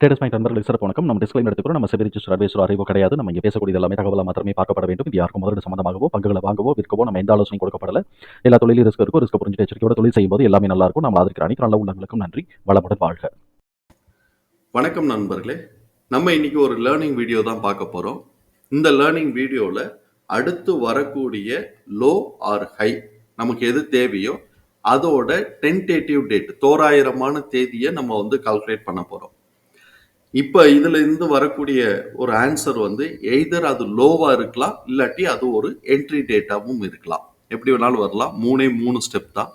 Traders point நண்பர்களுக்கு சிறப்பு வணக்கம். நம்ம டிஸ்கிளைம் எடுத்துக்கிறோம் நம்ம செபி ரிஜிஸ்டர் அட்வைசர் அறிவோ கிடையாது. நம்ம இங்கே பேசக்கூடிய எல்லாமே தகவலாக மாத்திரமே பார்க்கப்பட வேண்டும். இது யாருக்கும் முதலீடு சம்பந்தமாகவோ பங்குகளை வாங்கவோ விற்கவோ நம்ம எந்த ஆலோசனை கொடுக்கப்படல. எல்லா தொழிலும் ரிஸ்க் இருக்கும் ரிஸ்க் புரிஞ்சு எச்சரிக்கையோட தொழில் செய்யும்போது எல்லாமே நல்லா இருக்கும். நம்ம ஆதரிக்கிற அனைத்து நல்ல உள்ளங்களுக்கும் நன்றி. வளமுடன் வாழ்க. வணக்கம் நண்பர்களே. நம்ம இன்னைக்கு ஒரு லேர்னிங் வீடியோ தான் பார்க்க போகிறோம் இந்த லேர்னிங் வீடியோவில் அடுத்து வரக்கூடிய லோ ஆர் ஹை நமக்கு எது தேவையோ அதோட டென்டேட்டிவ் டேட் தோராயிரமான தேதியை நம்ம வந்து கால்குலேட் பண்ண போகிறோம் இப்போ இதுல இருந்து வரக்கூடிய ஒரு ஆன்சர் வந்து எய்தர் அது லோவா இருக்கலாம் இல்லாட்டி அது ஒரு என்ட்ரி டேட்டாவும் இருக்கலாம். எப்படி வேணாலும் வரலாம். மூணே மூணு ஸ்டெப் தான்.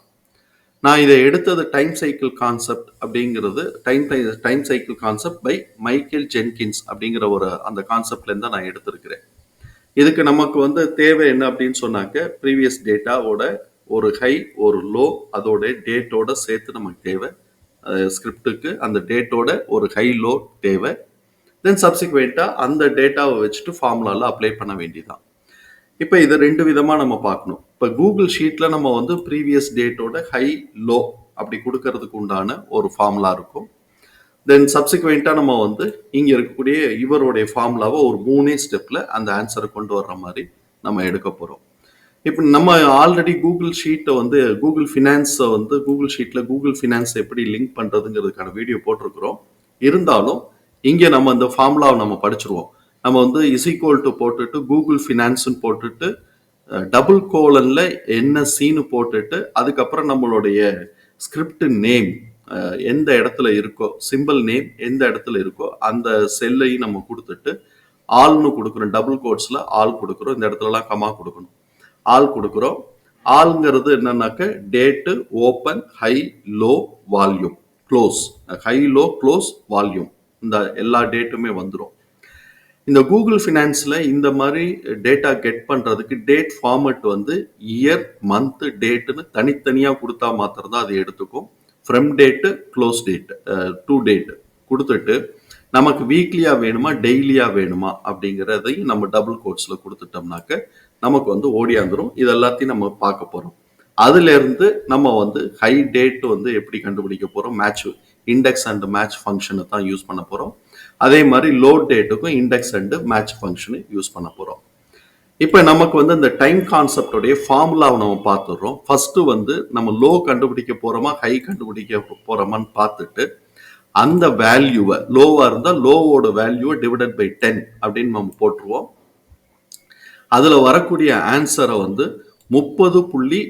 நான் இதை எடுத்தது டைம் சைக்கிள் கான்செப்ட் அப்படிங்கிறது time time cycle concept by Michael Jenkins அப்படிங்கிற ஒரு அந்த கான்செப்ட்லேருந்து தான் நான் எடுத்திருக்கிறேன். இதுக்கு நமக்கு வந்து தேவை என்ன அப்படின்னு சொன்னாக்க ப்ரீவியஸ் டேட்டாவோட ஒரு ஹை ஒரு லோ அதோட டேட்டோட சேர்த்து நமக்கு தேவை. ஸ்கிரிப்டுக்கு அந்த டேட்டோட ஒரு ஹை லோ தேவை. தென் சப்சிக்வெண்ட்டாக அந்த டேட்டாவை வச்சுட்டு ஃபார்முலாவில் அப்ளை பண்ண வேண்டியதான் இப்போ இதை ரெண்டு விதமாக நம்ம பார்க்கணும். இப்போ கூகுள் ஷீட்டில் நம்ம வந்து ப்ரீவியஸ் டேட்டோட ஹை லோ அப்படி கொடுக்கறதுக்கு உண்டான ஒரு ஃபார்முலா இருக்கும். தென் சப்சிக்வெண்ட்டாக நம்ம வந்து இங்கே இருக்கக்கூடிய இவருடைய ஃபார்முலாவை ஒரு மூணே ஸ்டெப்பில் அந்த ஆன்சரை கொண்டு வர்ற மாதிரி நம்ம எடுக்க போகிறோம் இப்போ நம்ம ஆல்ரெடி கூகுள் ஷீட்டை வந்து கூகுள் ஃபினான்ஸை வந்து கூகுள் ஷீட்டில் கூகுள் ஃபினான்ஸ் எப்படி லிங்க் பண்ணுறதுங்கிறதுக்கான வீடியோ போட்டிருக்கிறோம். இருந்தாலும் இங்கே நம்ம இந்த ஃபார்முலாவை நம்ம படிச்சிருவோம். நம்ம வந்து இசிகோல்ட்டு டு போட்டுட்டு கூகுள் ஃபினான்ஸ்னு போட்டுட்டு டபுள் கோலனில் என்ன சீனு போட்டுட்டு அதுக்கப்புறம் நம்மளுடைய ஸ்கிரிப்ட் நேம் எந்த இடத்துல இருக்கோ சிம்பிள் நேம் எந்த இடத்துல இருக்கோ அந்த செல்லையும் நம்ம கொடுத்துட்டு ஆள்னு கொடுக்குறோம் டபுள் கோட்ஸில் ஆள் கொடுக்குறோம் இந்த இடத்துலலாம் கமா கொடுக்கணும். ஆள் கொடுக்குறோம். ஆளுங்கிறது என்னன்னாக்க date open high low volume close high low close volume இந்த எல்லா டேட்டுமே வந்துடும் இந்த கூகுள் ஃபினான்ஸில் இந்த மாதிரி டேட்டா கெட் பண்ணுறதுக்கு டேட் ஃபார்மெட் வந்து இயர் மந்த்து டேட்டுன்னு தனித்தனியாக கொடுத்தா மாத்திரம் தான் அது எடுத்துக்கும். From date close date to date கொடுத்துட்டு நமக்கு வீக்லியாக வேணுமா டெய்லியாக வேணுமா அப்படிங்கிறதையும் நம்ம டபுள் கோட்ஸில் கொடுத்துட்டோம்னாக்க நமக்கு வந்து ஓடியாந்துரும் இது எல்லாத்தையும் நம்ம பார்க்க போகிறோம் அதுலேருந்து நம்ம வந்து ஹை டேட் வந்து எப்படி கண்டுபிடிக்க போகிறோம் மேட்ச் இண்டெக்ஸ் அண்ட் மேட்ச் ஃபங்க்ஷனை தான் யூஸ் பண்ண போகிறோம் அதே மாதிரி லோ டேட்டுக்கும் இண்டெக்ஸ் அண்டு மேட்ச் ஃபங்க்ஷனை யூஸ் பண்ண போகிறோம் இப்போ நமக்கு வந்து இந்த டைம் கான்செப்டோடைய ஃபார்முலாவை நம்ம பார்த்துடுறோம். ஃபஸ்ட்டு வந்து நம்ம லோ கண்டுபிடிக்க போகிறோமா ஹை கண்டுபிடிக்க போகிறோமான்னு பார்த்துட்டு அந்த வேல்யூவை லோவாக இருந்தால் லோவோட வேல்யூவை டிவைடட் பை டென் அப்படின்னு நம்ம போட்டுருவோம். அதில் வரக்கூடிய ஆன்சரை வந்து முப்பது புள்ளி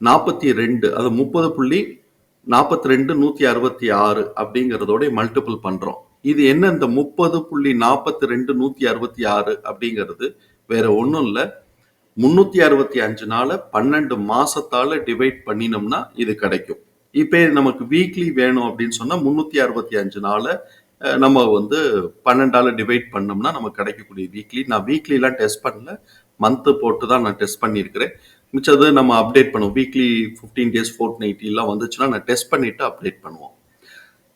நாற்பத்தி ரெண்டு அது முப்பது புள்ளி நாற்பத்தி ரெண்டு நூற்றி அறுபத்தி ஆறு அப்படிங்கிறதோட மல்டிபிள் பண்ணுறோம் இது என்ன இந்த முப்பது புள்ளி நாற்பத்தி ரெண்டு நூற்றி அறுபத்தி ஆறு அப்படிங்கிறது? வேற ஒன்றும் இல்லை. முந்நூற்றி அறுபத்தி அஞ்சு நாளை பன்னெண்டு மாதத்தால் டிவைட் பண்ணினோம்னா இது கிடைக்கும். இப்போ நமக்கு வீக்லி வேணும் அப்படின்னு சொன்னால் முந்நூற்றி அறுபத்தி அஞ்சு நாளை நம்ம வந்து பன்னெண்டால டிவைட் பண்ணோம்னா நமக்கு கிடைக்கக்கூடிய வீக்லி நான் வீக்லிலாம் டெஸ்ட் பண்ணல. மந்த்து போட்டு தான் நான் டெஸ்ட் பண்ணியிருக்கிறேன். மிச்சது நம்ம அப்டேட் பண்ணுவோம். வீக்லி ஃபிஃப்டீன் டேஸ் ஃபோர்ட் நைட்டிலாம் வந்துச்சுன்னா நான் டெஸ்ட் பண்ணிட்டு அப்டேட் பண்ணுவோம்.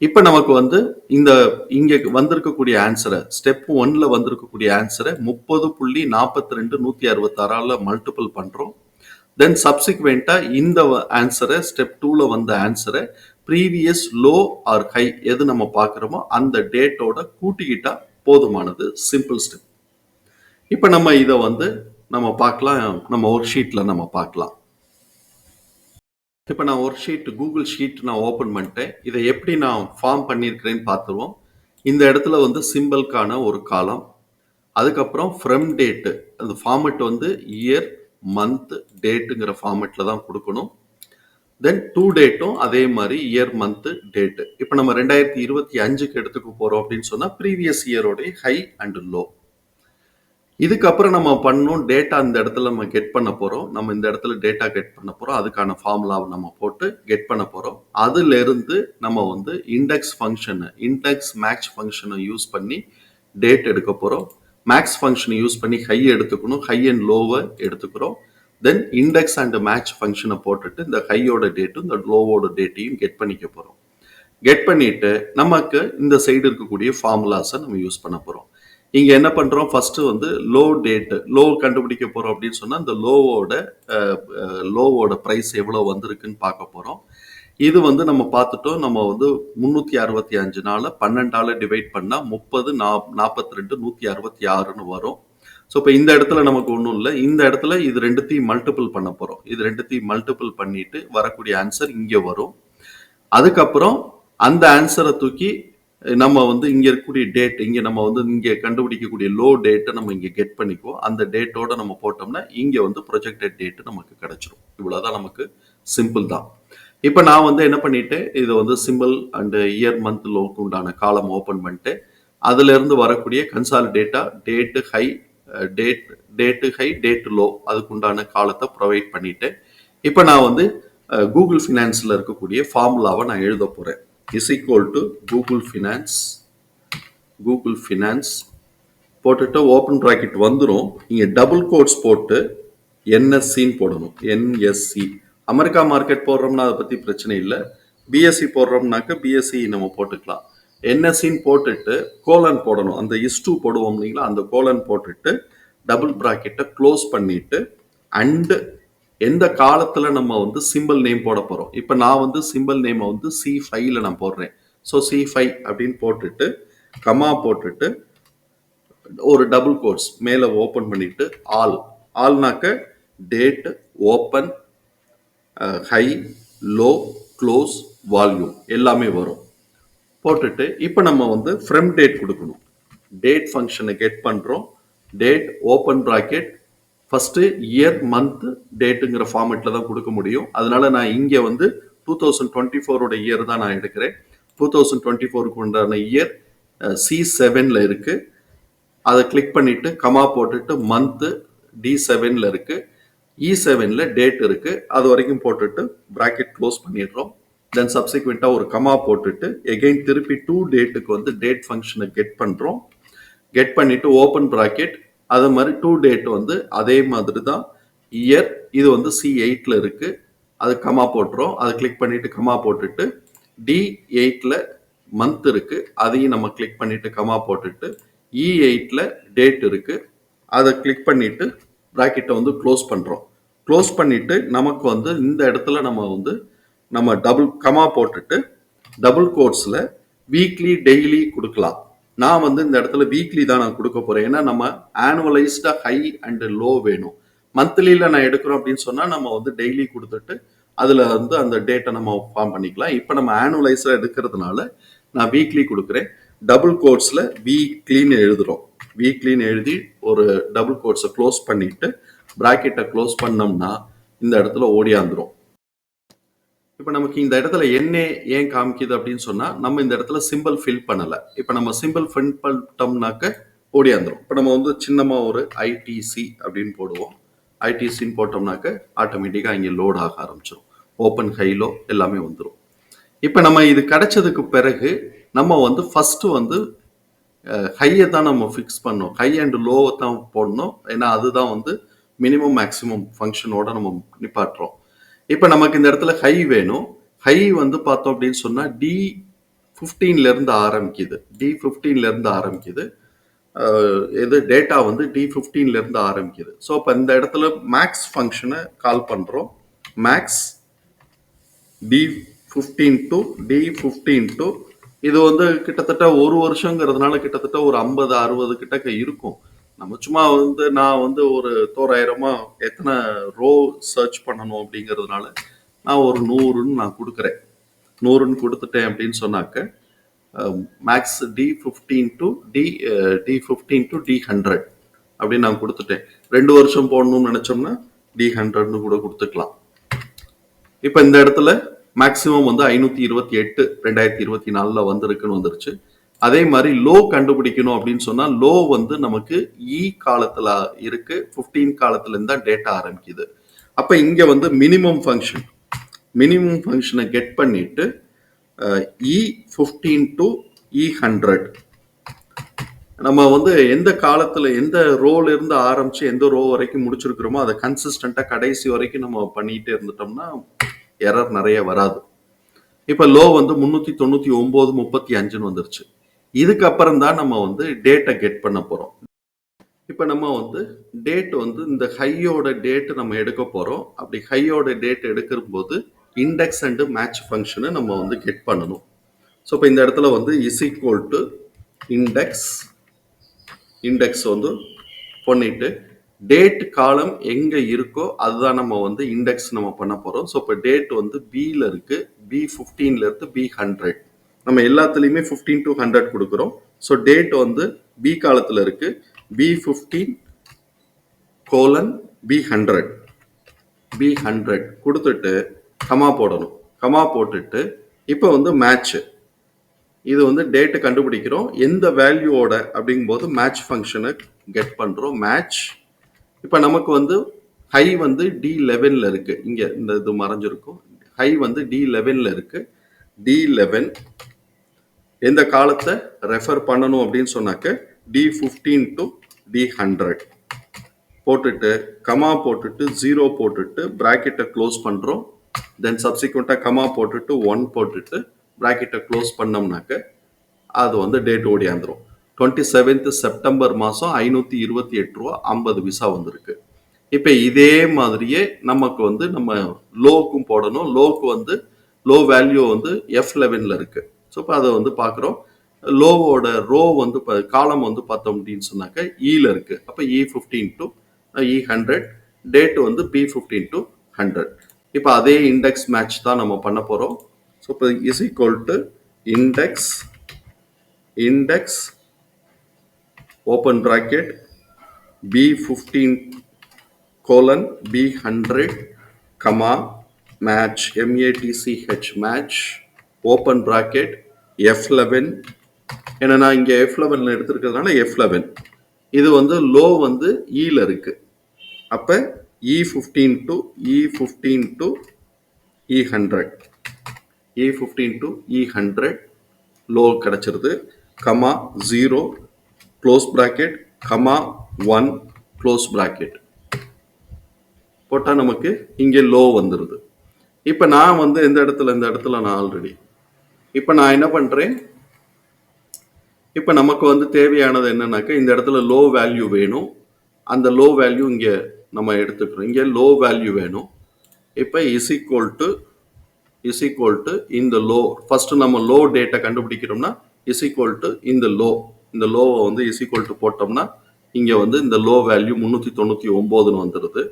இப்போ நமக்கு வந்து இந்த இங்கே வந்திருக்கக்கூடிய ஆன்சரை ஸ்டெப் ஒன்ல வந்திருக்கக்கூடிய ஆன்சரை முப்பது புள்ளி நாற்பத்தி ரெண்டு நூற்றி அறுபத்தாறால மல்டிபிள் பண்ணுறோம் தென் சப்சிக்வெண்ட்டாக இந்த ஆன்சரை ஸ்டெப் டூவில் வந்த ஆன்சரை ப்ரீவியஸ் லோ ஆர் ஹை எது நம்ம பார்க்குறோமோ அந்த டேட்டோட கூட்டிக்கிட்டா போதுமானது. சிம்பிள் ஸ்டெப் இப்போ நம்ம இதை வந்து நம்ம பார்க்கலாம். நம்ம ஒர்க் ஷீட்டில் நம்ம பார்க்கலாம். இப்போ நான் ஒர்க் ஷீட் கூகுள் ஷீட் நான் ஓப்பன் பண்ணிட்டேன். இதை எப்படி நான் ஃபார்ம் பண்ணியிருக்கிறேன்னு பார்த்துருவோம். இந்த இடத்துல வந்து சிம்பிள்கான ஒரு காலம் அதுக்கப்புறம் ஃப்ரம் டேட்டு அந்த ஃபார்மெட் வந்து இயர் மந்த் டேட்டுங்கிற ஃபார்மெட்டில் தான் கொடுக்கணும். தென் டூ டேட்டும் அதே மாதிரி இயர் மந்த்து டேட்டு இப்போ நம்ம ரெண்டாயிரத்தி இருபத்தி அஞ்சுக்கு எடுத்துக்க போகிறோம் அப்படின்னு சொன்னால் ப்ரீவியஸ் இயரோடைய ஹை அண்ட் லோ இதுக்கப்புறம் நம்ம பண்ணோம் டேட்டா இந்த இடத்துல நம்ம கெட் பண்ண போகிறோம் நம்ம இந்த இடத்துல டேட்டா கெட் பண்ண போகிறோம் அதுக்கான ஃபார்முலாவை நம்ம போட்டு கெட் பண்ண போகிறோம் அதுலேருந்து நம்ம வந்து இண்டெக்ஸ் ஃபங்க்ஷனு இண்டெக்ஸ் மேக்ஸ் ஃபங்க்ஷனை யூஸ் பண்ணி டேட் எடுக்க போகிறோம் மேக்ஸ் ஃபங்க்ஷனை யூஸ் பண்ணி ஹை எடுத்துக்கணும். ஹை அண்ட் லோவை எடுத்துக்கிறோம். தென் இண்டெக்ஸ் அண்ட் மேட்ச் ஃபங்க்ஷனை போட்டுட்டு இந்த ஹையோட டேட்டும் இந்த லோவோட டேட்டையும் கெட் பண்ணிக்க போகிறோம் கெட் பண்ணிட்டு நமக்கு இந்த சைடு இருக்கக்கூடிய ஃபார்முலாஸை நம்ம யூஸ் பண்ண போகிறோம் இங்கே என்ன பண்ணுறோம் ஃபஸ்ட்டு வந்து லோ டேட்டு லோ கண்டுபிடிக்க போகிறோம் அப்படின்னு சொன்னால் இந்த லோவோட லோவோட ப்ரைஸ் எவ்வளோ வந்திருக்குன்னு பார்க்க போகிறோம் இது வந்து நம்ம பார்த்துட்டோம் நம்ம வந்து முந்நூற்றி அறுபத்தி அஞ்சு நாளில் பன்னெண்டால் டிவைட் பண்ணால் முப்பது நா நாற்பத்தி ரெண்டு நூற்றி அறுபத்தி ஆறுன்னு வரும். ஸோ இப்போ இந்த இடத்துல நமக்கு ஒன்றும் இல்லை. இந்த இடத்துல இது ரெண்டுத்தையும் மல்டிபிள் பண்ண போகிறோம் இது ரெண்டுத்தையும் மல்டிபிள் பண்ணிட்டு வரக்கூடிய ஆன்சர் இங்கே வரும். அதுக்கப்புறம் அந்த ஆன்சரை தூக்கி நம்ம வந்து இங்கே இருக்கக்கூடிய டேட் இங்கே நம்ம வந்து இங்கே கண்டுபிடிக்கக்கூடிய லோ டேட்டை நம்ம இங்கே கெட் பண்ணிக்குவோம். அந்த டேட்டோட நம்ம போட்டோம்னா இங்கே வந்து ப்ரொஜெக்டட் டேட்டு நமக்கு கிடைச்சிரும். இவ்வளோதான் நமக்கு சிம்பிள் தான். இப்போ நான் வந்து என்ன பண்ணிட்டேன் இதை வந்து சிம்பிள் அண்டு இயர் மந்த் லோக்கு உண்டான காலம் ஓப்பன் பண்ணிட்டு அதுலேருந்து வரக்கூடிய கன்சாலிடேட்டா date high date date high date low அதுக்குண்டான காலத்தை ப்ரொவைட் பண்ணிட்டேன் இப்போ நான் வந்து கூகுள் ஃபினான்ஸில் இருக்கக்கூடிய ஃபார்முலாவை நான் எழுத போகிறேன் is equal to Google finance Google finance போட்டுட்டு ஓப்பன் ப்ராக்கெட் வந்துடும் இங்கே டபுள் கோட்ஸ் போட்டு என்எஸ்சின்னு போடணும். என்எஸ்சி அமெரிக்கா மார்க்கெட் போடுறோம்னா அதை பற்றி பிரச்சனை இல்லை. பிஎஸ்சி போடுறோம்னாக்க பிஎஸ்சி நம்ம போட்டுக்கலாம். என்எஸ்சின்னு போட்டுட்டு கோலன் போடணும். அந்த இஸ்டூ போடுவோம் இல்லைங்களா? அந்த கோலன் போட்டுட்டு டபுள் ப்ராக்கெட்டை க்ளோஸ் பண்ணிட்டு அண்டு எந்த காலத்தில் நம்ம வந்து சிம்பிள் நேம் போட போகிறோம் இப்போ நான் வந்து சிம்பிள் நேமை வந்து சி ஃபைவ்ல நான் போடுறேன். ஸோ சி ஃபைவ் அப்படின்னு போட்டுட்டு கமா போட்டுட்டு ஒரு டபுள் கோட்ஸ் மேலே ஓப்பன் பண்ணிட்டு all ஆல்னாக்க date open high low close volume எல்லாமே வரும். போட்டுட்டு இப்போ நம்ம வந்து ஃப்ரம் டேட் கொடுக்கணும். டேட் ஃபங்க்ஷனை கெட் பண்ணுறோம் date open bracket first year month டேட்டுங்கிற ஃபார்மேட்டில் தான் கொடுக்க முடியும். அதனால நான் இங்கே வந்து டூ தௌசண்ட் டுவெண்ட்டி ஃபோரோட இயர் தான் நான் எடுக்கிறேன். டூ தௌசண்ட் டுவெண்ட்டி ஃபோருக்கு உண்டான இயர் சி செவனில் இருக்குது அதை கிளிக் பண்ணிவிட்டு கமா போட்டுட்டு மந்த்து டி செவனில் இருக்குது இ e செவனில் டேட் இருக்குது அது வரைக்கும் போட்டுட்டு ப்ராக்கெட் க்ளோஸ் பண்ணிடுறோம். தென் சப்சிக்வெண்ட்டாக ஒரு கமா போட்டுட்டு எகெயின் திருப்பி டூ டேட்டுக்கு வந்து டேட் ஃபங்க்ஷனை கெட் பண்ணுறோம் கெட் பண்ணிவிட்டு ஓப்பன் ப்ராக்கெட் அதே மாதிரி டூ டேட் வந்து அதே மாதிரி தான் இயர் இது வந்து சி எயிட்டில் இருக்குது அது கமா போட்டுறோம். அதை கிளிக் பண்ணிவிட்டு கமா போட்டுட்டு டி எயிட்டில் மந்த் இருக்குது அதையும் நம்ம கிளிக் பண்ணிவிட்டு கமா போட்டுட்டு e இ எயிட்டில் டேட் இருக்குது அதை கிளிக் பண்ணிவிட்டு ப்ராக்கெட்டை வந்து க்ளோஸ் பண்ணுறோம் க்ளோஸ் பண்ணிவிட்டு நமக்கு வந்து இந்த இடத்துல நம்ம வந்து நம்ம டபுள் கமா போட்டுட்டு டபுள் கோட்ஸில் வீக்லி டெய்லி கொடுக்கலாம். நான் வந்து இந்த இடத்துல வீக்லி தான் நான் கொடுக்க போகிறேன் ஏன்னா நம்ம ஆனுவலைஸ்டாக ஹை அண்டு லோ வேணும். மந்த்லியில் நான் எடுக்கிறோம் அப்படின்னு சொன்னால் நம்ம வந்து டெய்லி கொடுத்துட்டு அதில் வந்து அந்த டேட்டை நம்ம ஃபார்ம் பண்ணிக்கலாம். இப்போ நம்ம ஆனுவலைஸாக எடுக்கிறதுனால நான் வீக்லி கொடுக்குறேன். டபுள் கோட்ஸில் வீக்லின்னு எழுதுகிறோம் வீக்லின்னு எழுதி ஒரு டபுள் கோட்ஸை க்ளோஸ் பண்ணிட்டு ப்ராக்கெட்டை க்ளோஸ் பண்ணோம்னா இந்த இடத்துல ஓடியாந்துரும். இப்போ நமக்கு இந்த இடத்துல என்ன ஏன் காமிக்குது அப்படின்னு சொன்னால் நம்ம இந்த இடத்துல சிம்பிள் ஃபில் பண்ணலை. இப்போ நம்ம சிம்பிள் ஃபில் பண்ணிட்டோம்னாக்க ஓடியாந்துரும் இப்போ நம்ம வந்து சின்னமாக ஒரு ஐடிசி அப்படின்னு போடுவோம். ஐடிசின்னு போட்டோம்னாக்க ஆட்டோமேட்டிக்காக இங்கே லோட் ஆக ஆரம்பிச்சிடும் ஓப்பன் ஹைலோ எல்லாமே வந்துடும் இப்போ நம்ம இது கிடைச்சதுக்கு பிறகு நம்ம வந்து ஃபஸ்ட்டு வந்து ஹையை தான் நம்ம ஃபிக்ஸ் பண்ணோம். ஹை அண்ட் லோவை தான் போடணும். ஏன்னா அதுதான் வந்து மினிமம் மேக்ஸிமம் ஃபங்க்ஷனோட நம்ம நிப்பாட்டுறோம். இப்போ நமக்கு இந்த இடத்துல ஹை வேணும். ஹை வந்து பார்த்தோம் அப்படின்னு சொன்னால் டி இருந்து ஆரம்பிக்குது. டி இருந்து ஆரம்பிக்குது. இது டேட்டா வந்து டி இருந்து ஆரம்பிக்குது. ஸோ அப்போ இந்த இடத்துல மேக்ஸ் ஃபங்க்ஷனை கால் பண்ணுறோம் max D fifteen to D fifteen to இது வந்து கிட்டத்தட்ட ஒரு வருஷங்கிறதுனால கிட்டத்தட்ட ஒரு ஐம்பது அறுபது கிட்டக்க இருக்கும் நம்ம சும்மா வந்து நான் வந்து ஒரு தோராயிரமா எத்தனை ரோ சர்ச் பண்ணணும் அப்படிங்கிறதுனால நான் ஒரு நூறுன்னு நான் கொடுக்குறேன். நூறுன்னு கொடுத்துட்டேன் அப்படின்னு சொன்னாக்க max D fifteen to D D fifteen to D hundred அப்படின்னு நான் கொடுத்துட்டேன். ரெண்டு வருஷம் போடணும்னு நினச்சோம்னா டி ஹண்ட்ரட்னு கூட கொடுத்துக்கலாம். இப்போ இந்த இடத்துல மேக்ஸிமம் வந்து ஐநூற்றி இருபத்தி எட்டு ரெண்டாயிரத்தி இருபத்தி நாலில் வந்திருக்குன்னு வந்துருச்சு. அதே மாதிரி லோ கண்டுபிடிக்கணும் அப்படின்னு சொன்னால் லோ வந்து நமக்கு e இ காலத்தில் இருக்கு ஃபிஃப்டீன் காலத்துலேருந்து தான் டேட்டா ஆரம்பிக்குது. அப்போ இங்கே வந்து மினிமம் ஃபங்க்ஷன் மினிமம் ஃபங்க்ஷனை கெட் பண்ணிட்டு E fifteen to E hundred நம்ம வந்து எந்த காலத்தில் எந்த ரோல இருந்து ஆரம்பிச்சு எந்த ரோ வரைக்கும் முடிச்சிருக்கிறோமோ அதை கன்சிஸ்டண்ட்டாக கடைசி வரைக்கும் நம்ம பண்ணிகிட்டே இருந்துட்டோம்னா எரர் நிறைய வராது. இப்போ லோ வந்து முந்நூற்றி தொண்ணூற்றி ஒம்பது முப்பத்தி அஞ்சுன்னு வந்துருச்சு. இதுக்கப்புறம் தான் நம்ம வந்து டேட்டை கெட் பண்ண போகிறோம் இப்போ நம்ம வந்து டேட் வந்து இந்த ஹையோட டேட்டு நம்ம எடுக்க போகிறோம் அப்படி ஹையோட டேட் எடுக்கிற போது இண்டெக்ஸ் அண்டு மேட்ச் ஃபங்க்ஷனை நம்ம வந்து கெட் பண்ணணும். ஸோ இப்போ இந்த இடத்துல வந்து is equal to index index வந்து பண்ணிட்டு டேட் காலம் எங்கே இருக்கோ அதுதான் நம்ம வந்து இண்டெக்ஸ் நம்ம பண்ண போகிறோம் ஸோ இப்போ டேட் வந்து பியில் இருக்குது பி ஃபிஃப்டீன்லேருந்து பி ஹண்ட்ரட் நம்ம எல்லாத்துலேயுமே ஃபிஃப்டீன் டு ஹண்ட்ரட் கொடுக்குறோம். ஸோ டேட் வந்து பி காலத்தில் இருக்கு. B fifteen colon B hundred B hundred கொடுத்துட்டு கமா போடணும். கமா போட்டுட்டு இப்போ வந்து மேட்ச் இது வந்து டேட்டை கண்டுபிடிக்கிறோம். எந்த வேல்யூவோட அப்படிங்கும்போது மேட்ச் ஃபங்க்ஷனை கெட் பண்ணுறோம் மேட்ச் இப்போ நமக்கு வந்து ஹை வந்து டி லெவனில் இருக்குது இங்கே இந்த இது மறைஞ்சிருக்கும். ஹை வந்து டி லெவனில் இருக்குது டி லெவன் எந்த காலத்தை ரெஃபர் பண்ணணும் அப்படின்னு சொன்னாக்க D fifteen to D hundred போட்டுட்டு கமா போட்டுட்டு ஜீரோ போட்டுட்டு ப்ராக்கெட்டை க்ளோஸ் பண்ணுறோம் தென் சப்சிக்வெண்ட்டாக கமா போட்டுட்டு ஒன் போட்டுட்டு ப்ராக்கெட்டை க்ளோஸ் பண்ணோம்னாக்க அது வந்து டேட் ஓடியாந்துரும் டுவெண்ட்டி செவன்த் செப்டம்பர் மாதம் ஐநூற்றி இருபத்தி எட்டு ரூபா ஐம்பது விசா வந்திருக்கு. இப்போ இதே மாதிரியே நமக்கு வந்து நம்ம லோக்கும் போடணும். லோக்கு வந்து லோ வேல்யூ வந்து எஃப் லெவனில் இருக்குது ஸோ இப்போ அதை வந்து பார்க்குறோம். லோவோட ரோ வந்து இப்போ காலம் வந்து பார்த்தோம் அப்படின்னு சொன்னாக்க e ஈல இருக்கு. அப்போ E fifteen to E hundred date வந்து பி ஃபிஃப்டீன் டு ஹண்ட்ரட் இப்போ அதே இண்டெக்ஸ் மேட்ச் தான் நம்ம பண்ண போகிறோம் ஸோ இப்போ is equal to index index open bracket B fifteen colon B hundred comma match M A T C H match open bracket F eleven ஏன்னா நான் இங்கே எஃப் லெவனில் எடுத்துருக்கிறதுனால எஃப் லெவன் இது வந்து லோ வந்து e ஈல இருக்கு. அப்போ E fifteen to E fifteen to E hundred E fifteen to E hundred low கிடச்சிருது. Comma zero close bracket comma one close bracket போட்டால் நமக்கு இங்கே லோ வந்துடுது இப்போ நான் வந்து இந்த இடத்துல இந்த இடத்துல நான் ஆல்ரெடி இப்போ நான் என்ன பண்ணுறேன் இப்போ நமக்கு வந்து தேவையானது என்னன்னாக்கா இந்த இடத்துல லோ வேல்யூ வேணும். அந்த லோ வேல்யூ இங்கே நம்ம எடுத்துக்கிறோம். இங்கே லோ வேல்யூ வேணும். இப்போ is equal to is equal to இந்த லோ ஃபஸ்ட்டு நம்ம லோ டேட்டை கண்டுபிடிக்கிறோம்னா இஸ் ஈக்குவல் டு இந்த லோ இந்த லோவை வந்து இஸ் ஈக்குவல் டு போட்டோம்னா இங்கே வந்து இந்த லோ வேல்யூ முந்நூற்றி தொண்ணூற்றி ஒம்போதுன்னு வந்துடுது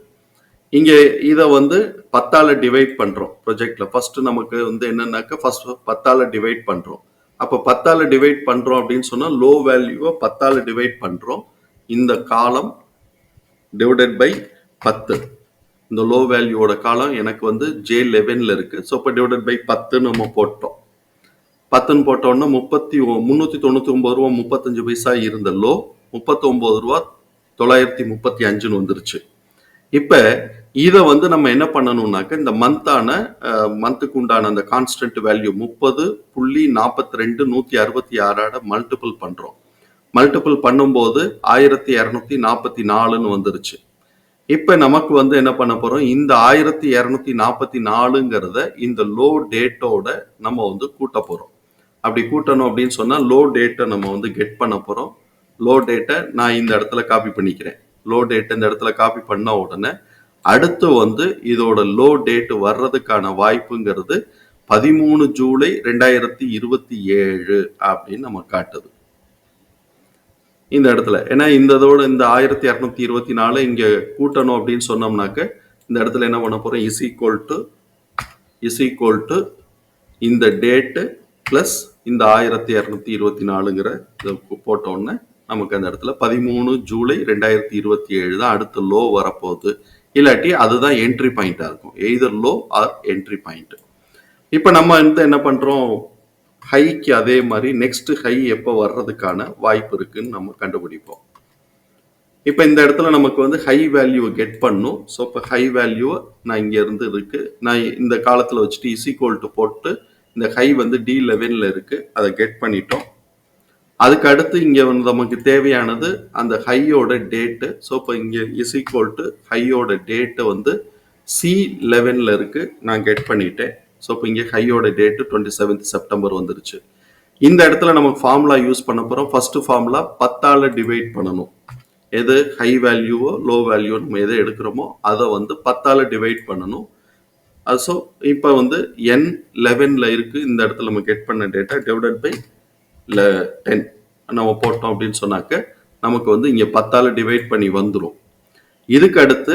இங்கே இதை வந்து பத்தால டிவைட் பண்ணுறோம் ப்ரொஜெக்ட்ல ஃபர்ஸ்ட் நமக்கு வந்து என்னென்னாக்கா ஃபர்ஸ்ட் பத்தால டிவைட் பண்ணுறோம் அப்போ பத்தால டிவைட் பண்ணுறோம் அப்படின்னு சொன்னால் லோ வேல்யூவை பத்தால டிவைட் பண்ணுறோம் இந்த காலம் டிவைடட் பை பத்து. இந்த லோ வேல்யூவோட காலம் எனக்கு வந்து ஜே லெவனில் இருக்கு. ஸோ இப்போ டிவைடட் பை பத்துன்னு நம்ம போட்டோம். பத்துன்னு போட்டோம்னா முப்பத்தி முந்நூற்றி தொண்ணூற்றி ஒம்பது ரூபா முப்பத்தஞ்சு பைசா இருந்த லோ முப்பத்தொம்பது ரூபா தொள்ளாயிரத்தி முப்பத்தி அஞ்சுன்னு வந்துருச்சு. இப்போ இதை வந்து நம்ம என்ன பண்ணணும்னாக்க இந்த மந்தான மந்த்துக்கு உண்டான அந்த கான்ஸ்டன்ட் வேல்யூ முப்பது புள்ளி நாற்பத்தி ரெண்டு நூற்றி அறுபத்தி ஆறாட மல்டிபிள் பண்ணுறோம் மல்டிபிள் பண்ணும்போது ஆயிரத்தி இரநூத்தி நாற்பத்தி நாலுன்னு வந்துருச்சு. இப்போ நமக்கு வந்து என்ன பண்ண போகிறோம் இந்த ஆயிரத்தி இரநூத்தி நாற்பத்தி நாலுங்கிறத இந்த லோ டேட்டோட நம்ம வந்து கூட்ட போகிறோம் அப்படி கூட்டணும் அப்படின்னு சொன்னால் லோ டேட்டை நம்ம வந்து கெட் பண்ண போகிறோம் லோ டேட்டை நான் இந்த இடத்துல காப்பி பண்ணிக்கிறேன். லோ டேட்டை இந்த இடத்துல காப்பி பண்ண உடனே அடுத்து வந்து இதோட லோ டேட் வர்றதுக்கான வாய்ப்புங்கிறது பதிமூணு ஜூலை ரெண்டாயிரத்தி இருபத்தி ஏழு அப்படின்னு நம்ம காட்டுது. இந்த இடத்துல. ஏன்னா இந்த இதோட இந்த ஆயிரத்தி இரநூத்தி இருபத்தி நாலு இங்க கூட்டணும் அப்படின்னு சொன்னோம்னாக்க இந்த இடத்துல என்ன பண்ண போறோம்? Is equal to is equal to இந்த டேட்டு ப்ளஸ் இந்த ஆயிரத்தி இரநூத்தி இருபத்தி நாலுங்கிற இதை போட்டோன்னே நமக்கு அந்த இடத்துல பதிமூணு ஜூலை ரெண்டாயிரத்தி இருபத்தி ஏழு தான் அடுத்த லோ வரப்போகுது. இல்லாட்டி அதுதான் என்ட்ரி பாயிண்டாக இருக்கும். Either low or entry point இப்போ நம்ம வந்து என்ன பண்ணுறோம் ஹைக்கு அதே மாதிரி நெக்ஸ்ட் ஹை எப்போ வர்றதுக்கான வாய்ப்பு இருக்குன்னு நம்ம கண்டுபிடிப்போம். இப்போ இந்த இடத்துல நமக்கு வந்து ஹை வேல்யூவை கெட் பண்ணும். ஸோ இப்போ ஹை வேல்யூவை நான் இங்கே இருந்து இருக்கு. நான் இந்த காலத்தில் வச்சுட்டு இஸ் ஈக்குவல் டு போட்டு இந்த ஹை வந்து டி லெவனில் இருக்குது அதை கெட் பண்ணிட்டோம். அதுக்கு அடுத்து இங்கே வந்து நமக்கு தேவையானது அந்த ஹையோட டேட்டு ஸோ இப்போ இங்கே இஸ் ஈக்குவல் டு ஹையோட டேட்டு வந்து சி லெவனில் இருக்கு. நான் கெட் பண்ணிட்டேன். ஸோ இப்போ இங்கே ஹையோட டேட்டு டுவெண்ட்டி செவன்த் செப்டம்பர் வந்துருச்சு. இந்த இடத்துல நமக்கு ஃபார்முலா யூஸ் பண்ண போகிறோம் ஃபர்ஸ்ட் ஃபார்முலா பத்தால டிவைட் பண்ணணும். எது? ஹை வேல்யூவோ லோ வேல்யூவோ நம்ம எதை எடுக்கிறோமோ அதை வந்து பத்தால டிவைட் பண்ணணும். ஸோ இப்போ வந்து என் லெவனில் இருக்குது இந்த இடத்துல நம்ம கெட் பண்ண டேட்டா டிவைடட் பை இல்லை டென் நம்ம போட்டோம் அப்படின்னு சொன்னாக்க நமக்கு வந்து இங்கே பத்தால் டிவைட் பண்ணி வந்துடும் இதுக்கு அடுத்து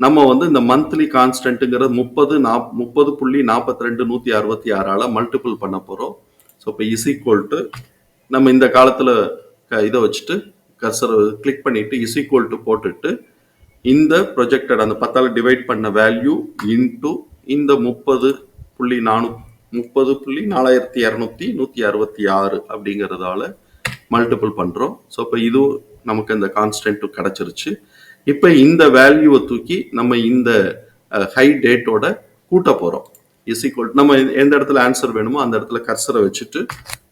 நம்ம வந்து இந்த மந்த்லி கான்ஸ்டன்ட்டுங்கிறது முப்பது நாப் முப்பது புள்ளி நாற்பத்தி ரெண்டு நூற்றி அறுபத்தி ஆறால் மல்டிபிள் பண்ண போகிறோம் ஸோ இப்போ இஸ் ஈக்குவல் டு நம்ம இந்த காலத்தில் க இதை வச்சுட்டு கர்சரை கிளிக் பண்ணிட்டு இஸ் ஈக்குவல் டு போட்டுட்டு இந்த ப்ரொஜெக்டட் அந்த பத்தால் டிவைட் பண்ண வேல்யூ இன்ட்டு இந்த முப்பது புள்ளி நானூ முப்பது புள்ளி நாலாயிரத்தி இரநூத்தி நூற்றி அறுபத்தி ஆறு அப்படிங்கிறதால மல்டிபிள் பண்ணுறோம் ஸோ இப்போ இதுவும் நமக்கு அந்த கான்ஸ்டன்ட்டு கிடச்சிருச்சு. இப்போ இந்த வேல்யூவை தூக்கி நம்ம இந்த ஹை டேட்டோட கூட்ட போகிறோம் இஸ் ஈக்குவல் நம்ம எந்த இடத்துல ஆன்சர் வேணுமோ அந்த இடத்துல கர்சரை வச்சுட்டு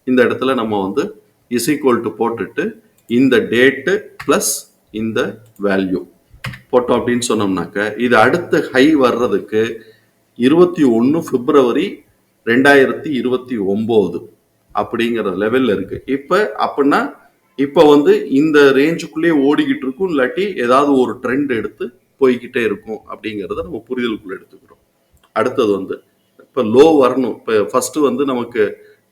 இந்த இடத்துல நம்ம வந்து இஸ் ஈக்குவல் டு போட்டுட்டு இந்த டேட்டு ப்ளஸ் இந்த வேல்யூ போட்டோம் அப்படின்னு சொன்னோம்னாக்க இது அடுத்த ஹை வர்றதுக்கு இருபத்தி ஒன்று பிப்ரவரி ரெண்டாயிரத்தி இருபத்தி ஒம்பது அப்படிங்கிற லெவலில் இருக்கு. இப்போ அப்படின்னா இப்போ வந்து இந்த ரேஞ்சுக்குள்ளேயே ஓடிக்கிட்டு இருக்கும் இல்லாட்டி ஏதாவது ஒரு ட்ரெண்ட் எடுத்து போய்கிட்டே இருக்கும் அப்படிங்கிறத நம்ம புரிதலுக்குள்ள எடுத்துக்கிறோம். அடுத்தது வந்து இப்போ லோ வரணும். இப்போ ஃபர்ஸ்ட் வந்து நமக்கு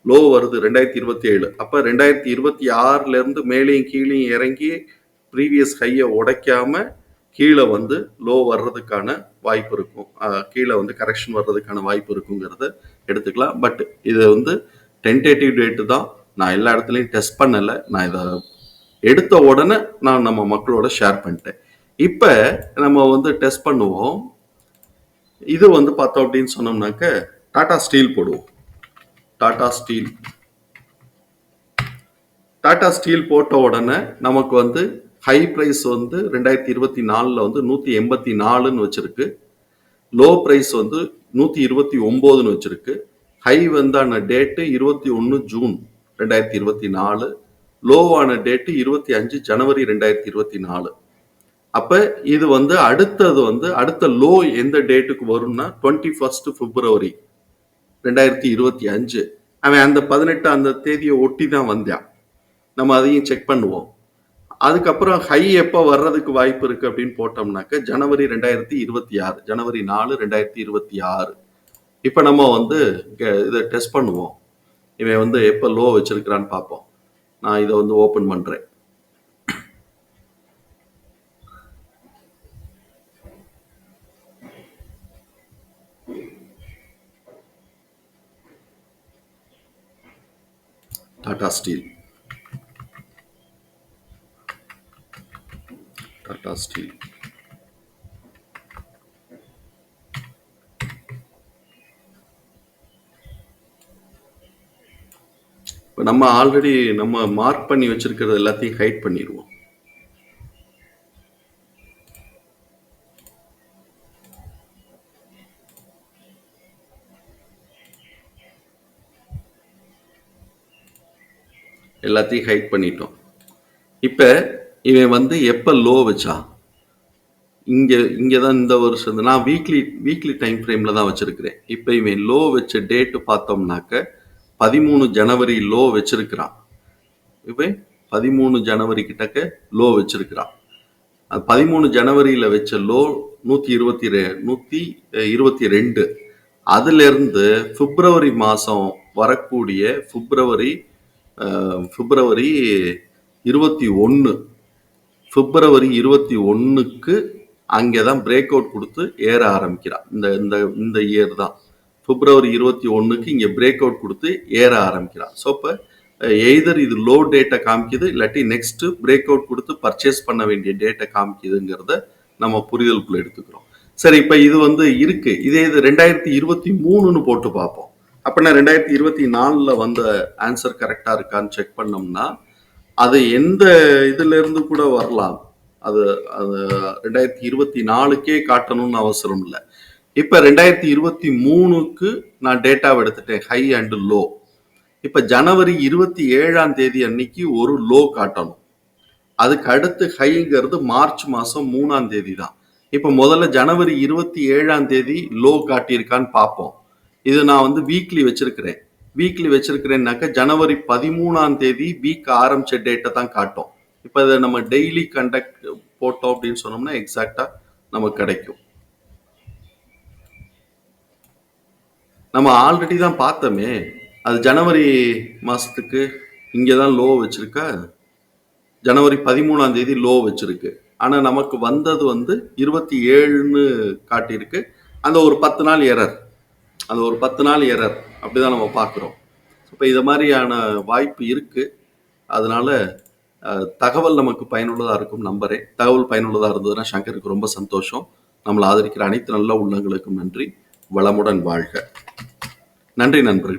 லோ வருது ரெண்டாயிரத்தி இருபத்தி ஏழு. அப்போ ரெண்டாயிரத்தி இருபத்தி ஆறுலேருந்து மேலேயும் கீழேயும் இறங்கி ப்ரீவியஸ் ஹையை உடைக்காம கீழே வந்து லோ வர்றதுக்கான வாய்ப்பு இருக்கும். கீழே வந்து கரெக்ஷன் வர்றதுக்கான வாய்ப்பு இருக்குங்கிறத எடுத்துக்கலாம். பட் இது வந்து டென்டேட்டிவ் டேட்டு தான். நான் எல்லா இடத்துலையும் டெஸ்ட் பண்ணலை. நான் இதை எடுத்த உடனே நான் நம்ம மக்களோட ஷேர் பண்ணிட்டேன். இப்போ நம்ம வந்து டெஸ்ட் பண்ணுவோம். இது வந்து பார்த்தோம் அப்படின்னு சொன்னோம்னாக்க டாடா ஸ்டீல் போடுவோம். டாடா ஸ்டீல் டாடா ஸ்டீல் போட்ட உடனே நமக்கு வந்து ஹை ப்ரைஸ் வந்து ரெண்டாயிரத்தி இருபத்தி நாலில் வந்து நூற்றி எண்பத்தி நாலுன்னு வச்சுருக்கு. லோ ப்ரைஸ் வந்து நூற்றி இருபத்தி ஒம்போதுன்னு வச்சுருக்கு. ஹை வந்தான டேட்டு இருபத்தி ஒன்று ஜூன் ரெண்டாயிரத்தி இருபத்தி நாலு. லோவான டேட்டு இருபத்தி அஞ்சு ஜனவரி ரெண்டாயிரத்தி இருபத்தி நாலு. அப்போ இது வந்து அடுத்தது வந்து அடுத்த லோ எந்த டேட்டுக்கு வரும்னா டுவெண்ட்டி ஃபர்ஸ்ட் பிப்ரவரி ரெண்டாயிரத்தி இருபத்தி அஞ்சு. அவன் அந்த பதினெட்டு அந்த தேதியை ஒட்டி தான் வந்தான். நம்ம அதையும் செக் பண்ணுவோம். அதுக்கப்புறம் ஹை எப்போ வர்றதுக்கு வாய்ப்பு இருக்கு அப்படின்னு போட்டோம்னாக்க ஜனவரி ரெண்டாயிரத்தி இருபத்தி ஆறு ஜனவரி நாலு ரெண்டாயிரத்தி இருபத்தி ஆறு. இப்போ நம்ம வந்து இதை டெஸ்ட் பண்ணுவோம். இவன் வந்து எப்போ லோ வச்சிருக்கிறான்னு பார்ப்போம். நான் இதை வந்து ஓப்பன் பண்ணுறேன் டாடா ஸ்டீல். டாடா ஸ்டீல் இப்போ நம்ம ஆல்ரெடி நம்ம மார்க் பண்ணி வச்சிருக்கிறது எல்லாத்தையும் ஹைட் பண்ணிடுவோம். எல்லாத்தையும் ஹைட் பண்ணிட்டோம். இப்போ இவன் வந்து எப்போ லோ வச்சான் இங்கே இங்கே தான் இந்த வருஷம் நான் வீக்லி வீக்லி டைம் ஃப்ரேமில் தான் வச்சுருக்கிறேன். இப்போ இவன் லோ வச்ச டேட்டு பார்த்தோம்னாக்க பதிமூணு ஜனவரி லோ வச்சிருக்கிறான். இவன் பதிமூணு ஜனவரி கிட்டக்க லோ வச்சிருக்கிறான். அது பதிமூணு ஜனவரியில் வச்ச லோ நூற்றி இருபத்தி ரெ நூற்றி இருபத்தி ரெண்டு. அதுலேருந்து பிப்ரவரி மாதம் வரக்கூடிய பிப்ரவரி பிப்ரவரி இருபத்தி ஒன்று பிப்ரவரி இருபத்தி ஒன்றுக்கு அங்கே தான் பிரேக் அவுட் கொடுத்து ஏற ஆரம்பிக்கிறான் இந்த இந்த இந்த இயர் தான். பிப்ரவரி இருபத்தி ஒன்றுக்கு இங்கே பிரேக் அவுட் கொடுத்து ஏற ஆரம்பிக்கிறான் ஸோ இப்போ எய்தர் இது லோ டேட்டை காமிக்குது இல்லாட்டி நெக்ஸ்ட்டு பிரேக் அவுட் கொடுத்து பர்ச்சேஸ் பண்ண வேண்டிய டேட்டை காமிக்குதுங்கிறத நம்ம புரிதலுக்குள்ள எடுத்துக்கிறோம். சரி இப்போ இது வந்து இருக்கு. இதே இது ரெண்டாயிரத்தி இருபத்தி மூணுன்னு போட்டு பார்ப்போம். அப்படின்னா ரெண்டாயிரத்தி இருபத்தி நாலில் வந்த ஆன்சர் கரெக்டாக இருக்கான்னு செக் பண்ணோம்னா அது எந்த இதுல இருந்து கூட வரலாம். அது அது ரெண்டாயிரத்தி இருபத்தி நாலுக்கே காட்டணும்னு அவசரம் இல்லை. இப்போ ரெண்டாயிரத்தி இருபத்தி மூணுக்கு நான் டேட்டாவை எடுத்துட்டேன் ஹை அண்டு லோ இப்போ ஜனவரி இருபத்தி ஏழாம் தேதி அன்னைக்கு ஒரு லோ காட்டணும். அதுக்கு அடுத்து ஹைங்கிறது மார்ச் மாதம் மூணாம் தேதி தான் இப்போ முதல்ல ஜனவரி இருபத்தி ஏழாம் தேதி லோ காட்டியிருக்கான்னு பார்ப்போம். இது நான் வந்து வீக்லி வச்சிருக்கிறேன். வீக்லி வச்சிருக்கிறேன்னாக்க ஜனவரி பதிமூணாம் தேதி வீக் ஆரம்பிச்ச டேட்டை தான் காட்டும். இப்போ இதை நம்ம டெய்லி கண்டக்ட் போட்டோம் அப்படின்னு சொன்னோம்னா எக்ஸாக்டாக நமக்கு கிடைக்கும். நம்ம ஆல்ரெடி தான் பார்த்தோமே அது ஜனவரி மாதத்துக்கு இங்கே தான் லோ வச்சுருக்கா? ஜனவரி பதிமூணாம் தேதி லோ வச்சுருக்கு. ஆனால் நமக்கு வந்தது வந்து இருபத்தி ஏழுன்னு காட்டியிருக்கு. அந்த ஒரு பத்து நாள் எரர் அந்த ஒரு பத்து நாள் எரர் அப்படிதான் நம்ம பார்க்குறோம். இப்போ இது மாதிரியான வாய்ப்பு இருக்குது அதனால் தகவல் நமக்கு பயனுள்ளதாக இருக்கும் நம்பரே தகவல் பயனுள்ளதாக இருந்ததுன்னா சங்கருக்கு ரொம்ப சந்தோஷம். நம்மளை ஆதரிக்கிற அனைத்து நல்ல உள்ளங்களுக்கும் நன்றி. வளமுடன் வாழ்க. நன்றி நண்பர்கள்.